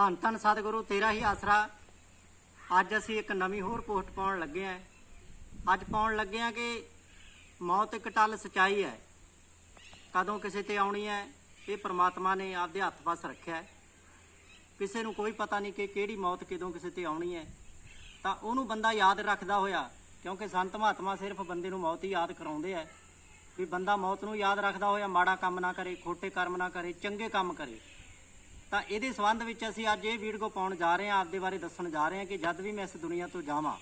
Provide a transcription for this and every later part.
ਧੰਨ ਧੰਨ ਸਤਿਗੁਰੂ, ਤੇਰਾ ਹੀ ਆਸਰਾ। ਅੱਜ ਅਸੀਂ ਇੱਕ ਨਵੀਂ ਹੋਰ ਪੋਸਟ ਪਾਉਣ ਲੱਗੇ ਆਂ ਅੱਜ ਪਾਉਣ ਲੱਗੇ ਆਂ ਕਿ ਮੌਤ ਇੱਕ ਟੱਲ ਸਚਾਈ ਹੈ। ਕਦੋਂ ਕਿਸੇ ਤੇ ਆਉਣੀ ਹੈ, ਇਹ ਪ੍ਰਮਾਤਮਾ ਨੇ ਆਪਦੇ ਹੱਥ ਪਾਸ ਰੱਖਿਆ ਹੈ। ਕਿਸੇ ਨੂੰ ਕੋਈ ਪਤਾ ਨਹੀਂ ਕਿ ਕਿਹੜੀ ਮੌਤ ਕਦੋਂ ਕਿਸੇ ਤੇ ਆਉਣੀ ਹੈ। ਤਾਂ ਉਹਨੂੰ ਬੰਦਾ ਯਾਦ ਰੱਖਦਾ ਹੋਇਆ, ਕਿਉਂਕਿ ਸੰਤ ਮਹਾਤਮਾ ਸਿਰਫ ਬੰਦੇ ਨੂੰ ਮੌਤ ਹੀ ਯਾਦ ਕਰਾਉਂਦੇ ਆ। ਵੀ ਬੰਦਾ ਮੌਤ ਨੂੰ ਯਾਦ ਰੱਖਦਾ ਹੋਇਆ, ਮਾੜਾ ਕੰਮ ਨਾ ਕਰੇ, ਖੋਟੇ ਕਰਮ ਨਾ ਕਰੇ, ਚੰਗੇ ਕੰਮ ਕਰੇ। ਤਾਂ ਇਹਦੇ ਸੰਬੰਧ ਵਿੱਚ ਅਸੀਂ ਅੱਜ ਇਹ ਵੀਡੀਓ ਪਾਉਣ ਜਾ ਰਹੇ ਹਾਂ, ਆਪਦੇ ਬਾਰੇ ਦੱਸਣ ਜਾ ਰਹੇ ਹਾਂ ਕਿ ਜਦ ਵੀ ਮੈਂ ਇਸ ਦੁਨੀਆ ਤੋਂ ਜਾਵਾਂ,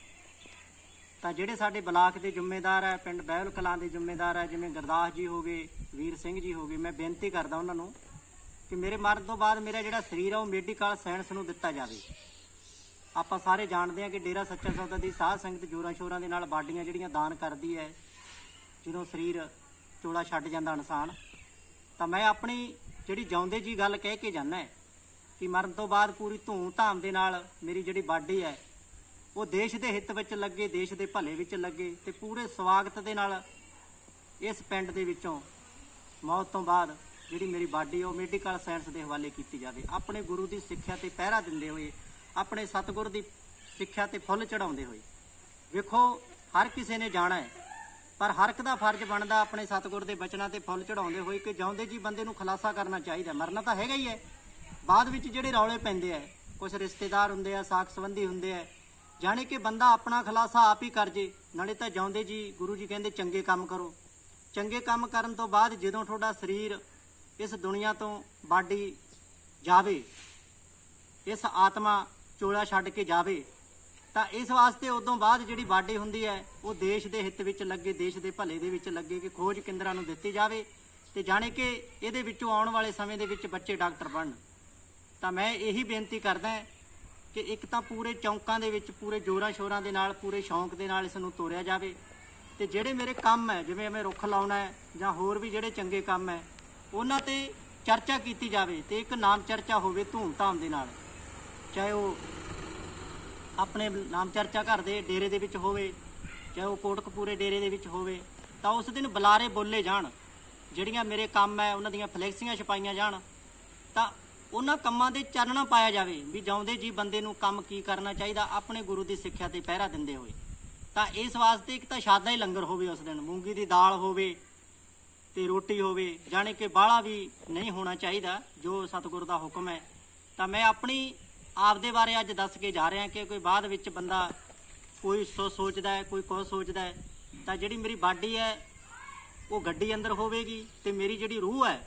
ਤਾਂ ਜਿਹੜੇ ਸਾਡੇ ਬਲਾਕ ਦੇ ਜ਼ਿੰਮੇਦਾਰ ਹੈ, ਪਿੰਡ ਬਹਿਲ ਕਲਾਂ ਦੇ ਜ਼ਿੰਮੇਦਾਰ ਹੈ, ਜਿਵੇਂ ਗੁਰਦਾਸ ਜੀ ਹੋ ਗਏ, ਵੀਰ ਸਿੰਘ ਜੀ ਹੋ ਗਏ, ਮੈਂ ਬੇਨਤੀ ਕਰਦਾ ਉਹਨਾਂ ਨੂੰ ਕਿ ਮੇਰੇ ਮਰਨ ਤੋਂ ਬਾਅਦ ਮੇਰਾ ਜਿਹੜਾ ਸਰੀਰ ਆ, ਉਹ ਮੈਡੀਕਲ ਸਾਇੰਸ ਨੂੰ ਦਿੱਤਾ ਜਾਵੇ। ਆਪਾਂ ਸਾਰੇ ਜਾਣਦੇ ਹਾਂ ਕਿ ਡੇਰਾ ਸੱਚਾ ਸੌਦਾ ਦੀ ਸਾਧ ਸੰਗਤ ਜੋਰਾਂ ਸ਼ੋਰਾਂ ਦੇ ਨਾਲ ਬਾਡੀਆਂ ਜਿਹੜੀਆਂ ਦਾਨ ਕਰਦੀ ਹੈ, ਜਦੋਂ ਸਰੀਰ ਚੋਲਾ ਛੱਡ ਜਾਂਦਾ ਇਨਸਾਨ, ਤਾਂ ਮੈਂ ਆਪਣੀ ਜਿਹੜੀ ਜਿਉਂਦੇ ਜੀ ਗੱਲ ਕਹਿ ਕੇ ਜਾਂਦਾ ਹੈ ਕਿ ਮਰਨ ਤੋਂ ਬਾਅਦ ਪੂਰੀ ਧੂਮ ਧਾਮ ਦੇ ਨਾਲ ਮੇਰੀ ਜਿਹੜੀ ਬਾਡੀ ਹੈ, ਉਹ ਦੇਸ਼ ਦੇ ਹਿੱਤ ਵਿੱਚ ਲੱਗੇ, ਦੇਸ਼ ਦੇ ਭਲੇ ਵਿੱਚ ਲੱਗੇ ਤੇ ਪੂਰੇ ਸਵਾਗਤ ਦੇ ਨਾਲ ਇਸ ਪਿੰਡ ਦੇ ਵਿੱਚੋਂ ਮੌਤ ਤੋਂ ਬਾਅਦ ਜਿਹੜੀ ਮੇਰੀ ਬਾਡੀ, ਉਹ ਮੈਡੀਕਲ ਸਾਇੰਸ ਦੇ ਹਵਾਲੇ ਕੀਤੀ ਜਾਵੇ। ਆਪਣੇ ਗੁਰੂ ਦੀ ਸਿੱਖਿਆ ਤੇ ਪਹਿਰਾ ਦਿੰਦੇ ਹੋਏ, ਆਪਣੇ ਸਤਿਗੁਰ ਦੀ ਸਿੱਖਿਆ ਤੇ ਫੁੱਲ ਚੜਾਉਂਦੇ ਹੋਏ। ਵੇਖੋ, ਹਰ ਕਿਸੇ ਨੇ ਜਾਣਾ ਹੈ, ਪਰ ਹਰ ਇੱਕ ਦਾ ਫਰਜ਼ ਬਣਦਾ ਆਪਣੇ ਸਤਿਗੁਰ ਦੇ ਬਚਨਾਂ ਤੇ ਫੁੱਲ ਚੜਾਉਂਦੇ ਹੋਏ ਕਿ ਜਿਉਂਦੇ ਜੀ ਬੰਦੇ ਨੂੰ ਖਲਾਸਾ ਕਰਨਾ ਚਾਹੀਦਾ ਮਰਨਾ ਤਾਂ ਹੈਗਾ ਹੀ ਹੈ। ਬਾਅਦ ਵਿੱਚ ਜਿਹੜੇ ਰੌਲੇ ਪੈਂਦੇ ਆ ਕੁਝ ਰਿਸ਼ਤੇਦਾਰ ਹੁੰਦੇ ਆ, ਸਾਖ ਸੰਬੰਧੀ ਹੁੰਦੇ ਆ, ਜਾਣੇ ਕਿ ਬੰਦਾ ਆਪਣਾ ਖਲਾਸਾ ਆਪ ਹੀ ਕਰ ਜੇ, ਨਾਲੇ ਤਾਂ ਜਾਉਂਦੇ ਜੀ, ਗੁਰੂ ਜੀ ਕਹਿੰਦੇ ਚੰਗੇ ਕੰਮ ਕਰੋ। ਚੰਗੇ ਕੰਮ ਕਰਨ ਤੋਂ ਬਾਅਦ ਜਦੋਂ ਤੁਹਾਡਾ ਸਰੀਰ ਇਸ ਦੁਨੀਆ ਤੋਂ ਬਾਡੀ ਜਾਵੇ, ਇਸ ਆਤਮਾ ਚੋਲਾ ਛੱਡ ਕੇ ਜਾਵੇ, ਤਾਂ ਇਸ ਵਾਸਤੇ ਉਦੋਂ ਬਾਅਦ ਜਿਹੜੀ ਬਾਡੀ ਹੁੰਦੀ ਹੈ, ਉਹ ਦੇਸ਼ ਦੇ ਹਿੱਤ ਵਿੱਚ ਲੱਗੇ, ਦੇਸ਼ ਦੇ ਭਲੇ ਦੇ ਵਿੱਚ ਲੱਗੇ, ਕਿ ਖੋਜ ਕੇਂਦਰਾਂ ਨੂੰ ਦਿੱਤੀ ਜਾਵੇ, ਤੇ ਜਾਣੇ ਕਿ ਇਹਦੇ ਵਿੱਚੋਂ ਆਉਣ ਵਾਲੇ ਸਮੇਂ ਦੇ ਵਿੱਚ ਬੱਚੇ ਡਾਕਟਰ ਬਣਨ। ਤਾਂ ਮੈਂ ਇਹੀ ਬੇਨਤੀ ਕਰਦਾ ਕਿ ਇੱਕ ਤਾਂ ਪੂਰੇ ਚੌਂਕਾਂ ਦੇ ਵਿੱਚ, ਪੂਰੇ ਜੋਰਾਂ ਸ਼ੋਰਾਂ ਦੇ ਨਾਲ, ਪੂਰੇ ਸ਼ੌਂਕ ਦੇ ਨਾਲ ਇਸ ਨੂੰ ਤੋਰਿਆ ਜਾਵੇ ਤੇ ਜਿਹੜੇ ਮੇਰੇ ਕੰਮ ਹੈ, ਜਿਵੇਂ ਮੈਂ ਰੁੱਖ ਲਾਉਣਾ ਹੈ ਜਾਂ ਹੋਰ ਵੀ ਜਿਹੜੇ ਚੰਗੇ ਕੰਮ ਹੈ, ਉਹਨਾਂ ਤੇ ਚਰਚਾ ਕੀਤੀ ਜਾਵੇ ਤੇ ਇੱਕ ਨਾਮ ਚਰਚਾ ਹੋਵੇ ਧੂਮ ਧਾਮ ਦੇ ਨਾਲ। ਚਾਹੇ ਉਹ ਆਪਣੇ ਨਾਮ ਚਰਚਾ ਘਰ ਦੇ ਡੇਰੇ ਦੇ ਵਿੱਚ ਹੋਵੇ, ਚਾਹੇ ਉਹ ਕੋਟਕਪੂਰੇ ਡੇਰੇ ਦੇ ਵਿੱਚ ਹੋਵੇ, ਤਾਂ ਉਸ ਦਿਨ ਬੁਲਾਰੇ ਬੋਲੇ ਜਾਣ। ਜਿਹੜੀਆਂ ਮੇਰੇ ਕੰਮ ਹੈ, ਉਹਨਾਂ ਦੀਆਂ ਫਲੈਕਸੀਆਂ ਛਪਾਈਆਂ ਜਾਣ। ਤਾਂ ਉਹਨਾਂ ਕੰਮਾਂ ਦੇ ਚਾਨਣਾ ਪਾਇਆ ਜਾਵੇ ਵੀ ਜਾਉਂਦੇ ਜੀ ਬੰਦੇ ਨੂੰ ਕੰਮ ਕੀ ਕਰਨਾ ਚਾਹੀਦਾ, ਆਪਣੇ ਗੁਰੂ ਦੀ ਸਿੱਖਿਆ ਤੇ ਪਹਿਰਾ ਦਿੰਦੇ ਹੋਏ। ਤਾਂ ਇਸ ਵਾਸਤੇ ਇੱਕ ਤਾਂ ਸਾਦਾ ਹੀ ਲੰਗਰ ਹੋਵੇ ਉਸ ਦਿਨ, ਮੂੰਗੀ ਦੀ ਦਾਲ ਹੋਵੇ ਤੇ ਰੋਟੀ ਹੋਵੇ, ਜਾਣੇ ਕਿ ਬਾਹਲਾ ਵੀ ਨਹੀਂ ਹੋਣਾ ਚਾਹੀਦਾ, ਜੋ ਸਤਿਗੁਰ ਦਾ ਹੁਕਮ ਹੈ। ਤਾਂ ਮੈਂ ਆਪਣੀ ਆਪ ਦੇ ਬਾਰੇ ਅੱਜ ਦੱਸ ਕੇ ਜਾ ਰਿਹਾ ਕਿ ਕੋਈ ਬਾਅਦ ਵਿੱਚ ਬੰਦਾ ਕੋਈ ਸੋ ਸੋਚਦਾ ਹੈ, ਕੋਈ ਕੁਝ ਸੋਚਦਾ ਹੈ, ਤਾਂ ਜਿਹੜੀ ਮੇਰੀ ਬਾਡੀ ਹੈ, ਉਹ ਗੱਡੀ ਅੰਦਰ ਹੋਵੇਗੀ ਤੇ ਮੇਰੀ ਜਿਹੜੀ ਰੂਹ ਹੈ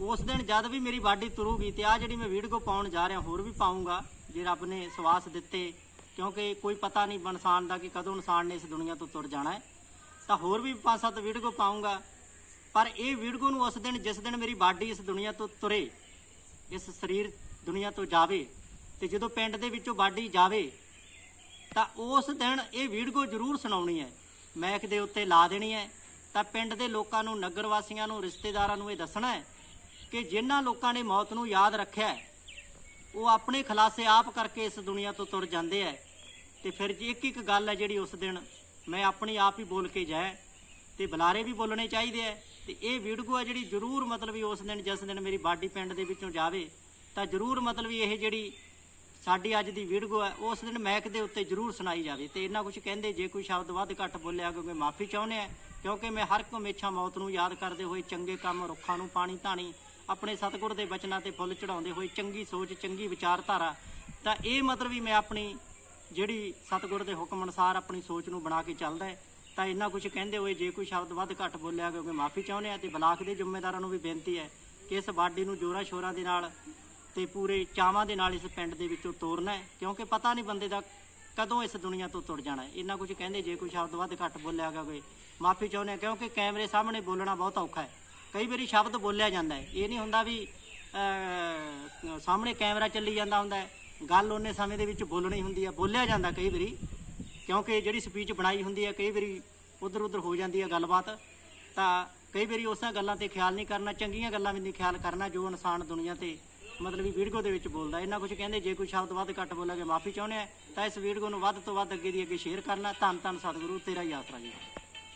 ਉਸ ਦਿਨ ਜਦ ਵੀ ਮੇਰੀ ਬਾਡੀ ਤੁਰੂਗੀ ਤੇ ਆ ਜਿਹੜੀ ਮੈਂ ਵੀਡੀਓ ਪਾਉਣ ਜਾ ਰਿਹਾ, ਹੋਰ ਵੀ ਪਾਉਂਗਾ, ਜੇ ਰੱਬ ਨੇ ਸਵਾਸ ਦਿੱਤੇ, ਕਿਉਂਕਿ ਕੋਈ ਪਤਾ ਨਹੀਂ ਇਨਸਾਨ ਦਾ ਕਿ ਕਦੋਂ ਇਨਸਾਨ ਨੇ ਇਸ ਦੁਨੀਆ ਤੋਂ ਤੁਰ ਜਾਣਾ ਹੈ, ਤਾਂ ਹੋਰ ਵੀ ਪੰਜ ਸੱਤ ਵੀਡੀਓ ਪਾਉਂਗਾ। ਪਰ ਇਹ ਵੀਡੀਓ ਨੂੰ ਉਸ ਦਿਨ, ਜਿਸ ਦਿਨ ਮੇਰੀ ਬਾਡੀ ਇਸ ਦੁਨੀਆ ਤੋਂ ਤੁਰੇ, ਇਸ ਸਰੀਰ ਦੁਨੀਆ ਤੋਂ ਜਾਵੇ ਤੇ ਜਦੋਂ ਪਿੰਡ ਦੇ ਵਿੱਚੋਂ ਬਾਡੀ ਜਾਵੇ, ਤਾਂ ਉਸ ਦਿਨ ਇਹ ਵੀਡੀਓ ਜ਼ਰੂਰ ਸੁਣਾਉਣੀ ਹੈ। ਮੈਕ ਦੇ ਉੱਤੇ ਲਾ ਦੇਣੀ ਹੈ। ਤਾਂ ਪਿੰਡ ਦੇ ਲੋਕਾਂ ਨੂੰ ਨਗਰ ਵਾਸੀਆਂ ਨੂੰ, ਰਿਸ਼ਤੇਦਾਰਾਂ ਨੂੰ ਇਹ ਦੱਸਣਾ ਹੈ ਕਿ ਜਿਨ੍ਹਾਂ ਲੋਕਾਂ ਨੇ ਮੌਤ ਨੂੰ ਯਾਦ ਰੱਖਿਆ ਹੈ, ਉਹ ਆਪਣੇ ਖਲਾਸੇ ਆਪ ਕਰਕੇ ਇਸ ਦੁਨੀਆ ਤੋਂ ਤੁਰ ਜਾਂਦੇ ਐ ਤੇ ਫਿਰ ਜੀ ਇੱਕ ਇੱਕ ਗੱਲ ਹੈ ਜਿਹੜੀ ਉਸ ਦਿਨ ਮੈਂ ਆਪਣੀ ਆਪ ਹੀ ਬੋਲ ਕੇ ਜਾਇ ਤੇ ਬੁਲਾਰੇ ਵੀ ਬੋਲਣੇ ਚਾਹੀਦੇ ਐ ਤੇ ਇਹ ਵੀਡੀਓ ਹੈ ਜਿਹੜੀ ਜ਼ਰੂਰ ਮਤਲਬ ਵੀ ਉਸ ਦਿਨ ਜਿਸ ਦਿਨ ਮੇਰੀ ਬਾਡੀ ਪਿੰਡ ਦੇ ਵਿੱਚੋਂ ਜਾਵੇ ਤਾਂ ਜ਼ਰੂਰ ਮਤਲਬ ਇਹ ਜਿਹੜੀ ਸਾਡੀ ਅੱਜ ਦੀ ਵੀਡੀਓ ਹੈ ਉਸ ਦਿਨ ਮੈਕ ਦੇ ਉੱਤੇ ਜ਼ਰੂਰ ਸੁਣਾਈ ਜਾਵੇ। ਤੇ ਇਹਨਾਂ ਕੁਝ ਕਹਿੰਦੇ ਜੇ ਕੋਈ ਸ਼ਬਦ ਵੱਧ ਘੱਟ ਬੋਲਿਆ ਕਿਉਂਕਿ ਮਾਫੀ ਚਾਹੁੰਦੇ ਆ ਕਿਉਂਕਿ ਮੈਂ ਹਰ ਇੱਕ ਹਮੇਸ਼ਾ ਮੌਤ ਨੂੰ ਯਾਦ ਕਰਦੇ ਹੋਏ ਚੰਗੇ ਕੰਮ ਰੁੱਖਾਂ ਨੂੰ ਪਾਣੀ ਧਾਣੀ ਆਪਣੇ ਸਤਿਗੁਰ ਦੇ ਬਚਨਾਂ ਤੇ ਫੁੱਲ ਚੜਾਉਂਦੇ ਹੋਏ ਚੰਗੀ ਸੋਚ, ਚੰਗੀ ਵਿਚਾਰਧਾਰਾ, ਤਾਂ ਇਹ ਮਤਲਬ ਵੀ ਮੈਂ ਆਪਣੀ ਜਿਹੜੀ ਸਤਿਗੁਰ ਦੇ ਹੁਕਮ ਅਨੁਸਾਰ ਆਪਣੀ ਸੋਚ ਨੂੰ ਬਣਾ ਕੇ ਚੱਲਦਾ ਹੈ। ਤਾਂ ਇੰਨਾ ਕੁਝ ਕਹਿੰਦੇ ਹੋਏ ਜੇ ਕੋਈ ਸ਼ਬਦ ਵੱਧ ਘੱਟ ਬੋਲਿਆ ਕਿਉਂਕਿ ਮਾਫੀ ਚਾਹੁੰਦੇ ਆ ਤੇ ਬਲਾਕ ਦੇ ਜ਼ਿੰਮੇਦਾਰਾਂ ਨੂੰ ਵੀ ਬੇਨਤੀ ਹੈ ਕਿ ਇਸ ਬਾਡੀ ਨੂੰ ਜੋਰਾਂ ਸ਼ੋਰਾਂ ਦੇ ਨਾਲ ਤੇ ਪੂਰੇ ਚਾਵਾਂ ਦੇ ਨਾਲ ਇਸ ਪਿੰਡ ਦੇ ਵਿੱਚੋਂ ਤੋਰਨਾ ਹੈ, ਕਿਉਂਕਿ ਪਤਾ ਨਹੀਂ ਬੰਦੇ ਦਾ ਕਦੋਂ ਇਸ ਦੁਨੀਆ ਤੋਂ ਤੁਰ ਜਾਣਾ ਇੰਨਾ ਕੁਝ ਕਹਿੰਦੇ ਜੇ ਕੋਈ ਸ਼ਬਦ ਵੱਧ ਘੱਟ ਬੋਲਿਆ ਗਿਆ ਕੋਈ ਮਾਫੀ ਚਾਹੁੰਦੇ ਹਾਂ ਕਿਉਂਕਿ ਕੈਮਰੇ ਸਾਹਮਣੇ ਬੋਲਣਾ ਬਹੁਤ ਔਖਾ ਹੈ। ਕਈ ਵਾਰੀ ਸ਼ਬਦ ਬੋਲਿਆ ਜਾਂਦਾ ਹੈ। ਇਹ ਨਹੀਂ ਹੁੰਦਾ ਵੀ ਸਾਹਮਣੇ ਕੈਮਰਾ ਚੱਲੀ ਜਾਂਦਾ ਹੁੰਦਾ ਹੈ। ਗੱਲ ਉਹਨੇ ਸਮੇਂ ਦੇ ਵਿੱਚ ਬੋਲਣੀ ਹੁੰਦੀ ਹੈ, ਬੋਲਿਆ ਜਾਂਦਾ ਕਈ ਵਾਰੀ। ਕਿਉਂਕਿ ਜਿਹੜੀ ਸਪੀਚ ਬਣਾਈ ਹੁੰਦੀ ਹੈ, ਕਈ ਵਾਰੀ ਉਧਰ ਉਧਰ ਹੋ ਜਾਂਦੀ ਹੈ ਗੱਲਬਾਤ। ਤਾਂ ਕਈ ਵਾਰੀ ਉਸਾਂ ਗੱਲਾਂ ਤੇ ਖਿਆਲ ਨਹੀਂ ਕਰਨਾ, ਚੰਗੀਆਂ ਗੱਲਾਂ ਵੀ ਨਹੀਂ ਖਿਆਲ ਕਰਨਾ ਜੋ ਇਨਸਾਨ ਦੁਨੀਆ ਤੇ ਮਤਲਬ ਵੀ ਵੀਡੀਓ ਦੇ ਵਿੱਚ ਬੋਲਦਾ ਇਹਨਾਂ ਕੁਝ ਕਹਿੰਦੇ, ਜੇ ਕੋਈ ਸ਼ਬਦ ਵੱਧ ਘੱਟ ਬੋਲਾਂਗੇ ਮਾਫੀ ਚਾਹੁੰਦੇ ਆ, ਤਾਂ ਇਸ ਵੀਡੀਓ ਨੂੰ ਵੱਧ ਤੋਂ ਵੱਧ ਅੱਗੇ ਦੀ ਅੱਗੇ ਸ਼ੇਅਰ ਕਰਨਾ। ਧੰਨ ਧੰਨ ਸਤਿਗੁਰੂ, ਤੇਰਾ ਹੀ ਆਸਰਾ ਜੀ।